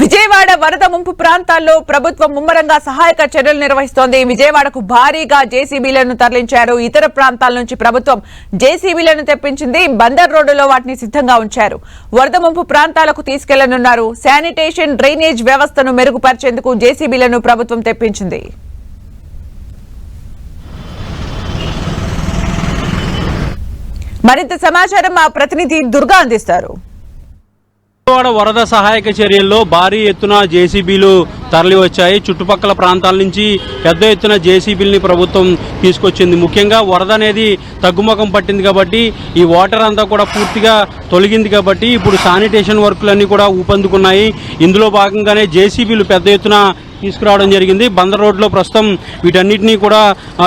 విజయవాడ వరద ముంపు ప్రాంతాల్లో ప్రభుత్వం ముమ్మరంగా సహాయక చర్యలు నిర్వహిస్తోంది. విజయవాడకు భారీగా జేసీబీలను తరలించారు. ఇతర ప్రాంతాల నుంచి ప్రభుత్వం జేసీబీలను తెప్పించింది. బందర్ రోడ్డులో వాటిని సిద్ధంగా ఉంచారు. వరద ముంపు ప్రాంతాలకు తీసుకెళ్ళనున్నారు. శానిటేషన్ డ్రైనేజ్ వ్యవస్థను మెరుగుపరిచేందుకు జేసీబీలను ప్రభుత్వం తెప్పించింది. మరింత సమాచారం మా ప్రతినిధి దుర్గా అందిస్తారు. విజయవాడ వరద సహాయక చర్యల్లో భారీ ఎత్తున జేసీబీలు తరలివచ్చాయి చుట్టుపక్కల ప్రాంతాల నుంచి పెద్ద ఎత్తున జేసీబీలని ప్రభుత్వం తీసుకొచ్చింది. ముఖ్యంగా వరద అనేది తగ్గుముఖం పట్టింది కాబట్టి ఈ వాటర్ అంతా కూడా పూర్తిగా తొలగింది కాబట్టి ఇప్పుడు శానిటేషన్ వర్కులన్నీ కూడా ఊపందుకున్నాయి. ఇందులో భాగంగానే జేసీబీలు పెద్ద ఎత్తున తీసుకురావడం జరిగింది. బందర్ రోడ్లో ప్రస్తుతం వీటన్నిటినీ కూడా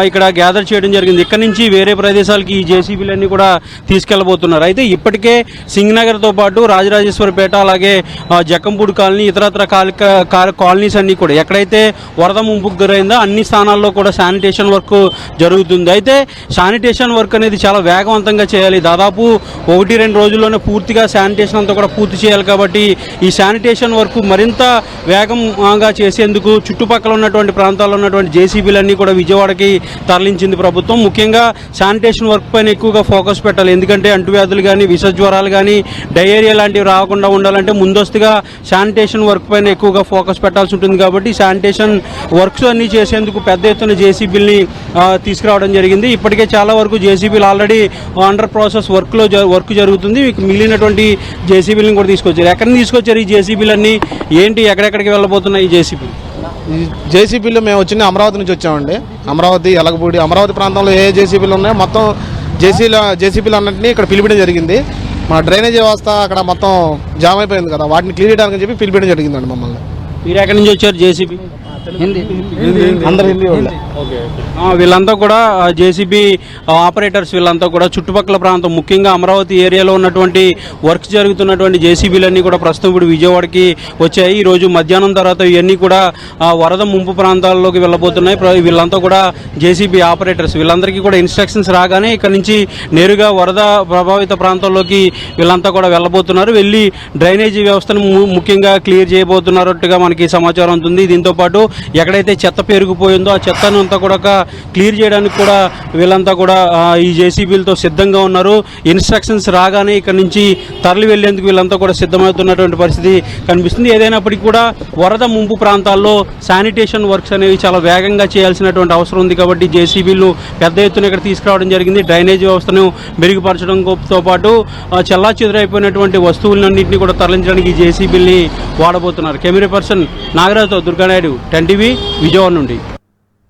ఇక్కడ గ్యాదర్ చేయడం జరిగింది. ఇక్కడ నుంచి వేరే ప్రదేశాలకి ఈ జేసీబీలన్నీ కూడా తీసుకెళ్ళబోతున్నారు అయితే ఇప్పటికే సింగనగర్తో పాటు రాజరాజేశ్వరపేట అలాగే జక్కంపూడి కాలనీ ఇతరత్ర కాలనీ కా- అన్నీ కూడా. ఎక్కడైతే వరద ముంపుకు గురైందో అన్ని స్థానాల్లో కూడా శానిటేషన్ వర్క్ జరుగుతుంది. అయితే శానిటేషన్ వర్క్ అనేది చాలా వేగవంతంగా చేయాలి. దాదాపు ఒకటి రెండు రోజుల్లోనే పూర్తిగా శానిటేషన్ అంతా కూడా పూర్తి చేయాలి కాబట్టి ఈ శానిటేషన్ వర్క్ మరింత వేగంగా చేసేందుకు చుట్టుపక్కల ఉన్నటువంటి ప్రాంతాల్లో ఉన్నటువంటి జేసీబీలన్నీ కూడా విజయవాడకి తరలించింది ప్రభుత్వం. ముఖ్యంగా శానిటేషన్ వర్క్ పైన ఎక్కువగా ఫోకస్ పెట్టాలి. ఎందుకంటే అంటువ్యాధులు కానీ విష జ్వరాలు కానీ డయేరియా లాంటివి రాకుండా ఉండాలంటే ముందస్తుగా శానిటేషన్ వర్క్ పైన ఎక్కువగా ఫోకస్ పెట్టాల్సి ఉంటుంది. ఉంటుంది కాబట్టి శానిటేషన్ వర్క్స్ అన్ని చేసేందుకు పెద్ద ఎత్తున జేసీబీల్ని తీసుకురావడం జరిగింది. ఇప్పటికే చాలా వరకు జేసీబీలు ఆల్రెడీ అండర్ ప్రాసెస్ వర్క్లో వర్క్ జరుగుతుంది. మీకు మిగిలినటువంటి జేసీబీలను కూడా తీసుకొచ్చారు. ఎక్కడ తీసుకొచ్చారు ఈ జేసీబీలన్నీ? ఏంటి ఎక్కడెక్కడికి వెళ్ళబోతున్నాయి ఈ జేసీబీ జేసీబీలు జేసీబీలో మేము వచ్చిన అమరావతి నుంచి వచ్చామండి. అమరావతి ఎలగపూడి అమరావతి ప్రాంతంలో ఏ జేసీబీలు ఉన్నాయో? మొత్తం జేసీల జేసీబీలు అన్నింటినీ ఇక్కడ పిలిపించడం జరిగింది. మా డ్రైనేజ్ వ్యవస్థ అక్కడ మొత్తం జామ్ అయిపోయింది కదా. వాటిని క్లియర్ చేయడానికి చెప్పి పిలిపించడం జరిగిందండి మమ్మల్ని. మీరు ఎక్కడి నుంచి వచ్చారు? జేసీబీ? అందరు హిందీ వాళ్ళే. ఆ, వీళ్ళంతా కూడా జేసీబీ ఆపరేటర్స్ వీళ్ళంతా కూడా చుట్టుపక్కల ప్రాంతం ముఖ్యంగా అమరావతి ఏరియాలో ఉన్నటువంటి వర్క్స్ జరుగుతున్నటువంటి జేసీబీలన్నీ కూడా ప్రస్తుతం ఇప్పుడు విజయవాడకి వచ్చాయి. ఈ రోజు మధ్యాహ్నం తర్వాత ఇవన్నీ కూడా వరద ముంపు ప్రాంతాల్లోకి వెళ్ళబోతున్నాయి. వీళ్ళంతా కూడా జేసీబీ ఆపరేటర్స్ వీళ్ళందరికీ కూడా ఇన్స్ట్రక్షన్స్ రాగానే ఇక్కడ నుంచి నేరుగా వరద ప్రభావిత ప్రాంతాల్లోకి వీళ్ళంతా కూడా వెళ్ళబోతున్నారు. వెళ్ళి డ్రైనేజీ వ్యవస్థను ము- ముఖ్యంగా క్లియర్ చేయబోతున్నట్టుగా మనకి సమాచారం ఉంటుంది దీంతో పాటు ఎక్కడైతే చెత్త పెరిగిపోయిందో ఆ చెత్తను అంతా కూడా క్లియర్ చేయడానికి కూడా వీళ్ళంతా కూడా ఈ జేసీబీలతో సిద్ధంగా ఉన్నారు. ఇన్స్ట్రక్షన్స్ రాగానే ఇక్కడ నుంచి తరలి వెళ్ళేందుకు వీళ్ళంతా కూడా సిద్ధమవుతున్నటువంటి పరిస్థితి కనిపిస్తుంది. ఏదైనప్పటికీ కూడా వరద ముంపు ప్రాంతాల్లో శానిటేషన్ వర్క్స్ అనేవి చాలా వేగంగా చేయాల్సినటువంటి అవసరం ఉంది కాబట్టి జేసీబీలు పెద్ద ఎత్తున ఇక్కడ తీసుకురావడం జరిగింది. డ్రైనేజ్ వ్యవస్థను మెరుగుపరచడంతో పాటు చెల్లా చెదురైపోయినటువంటి వస్తువులన్నింటినీ కూడా తరలించడానికి ఈ జేసీబీల్ని వాడబోతున్నారు. కెమెరా పర్సన్ నాగరాజుతో దుర్గానాయుడు ఎన్టీవీ విజయవాడ నుండి.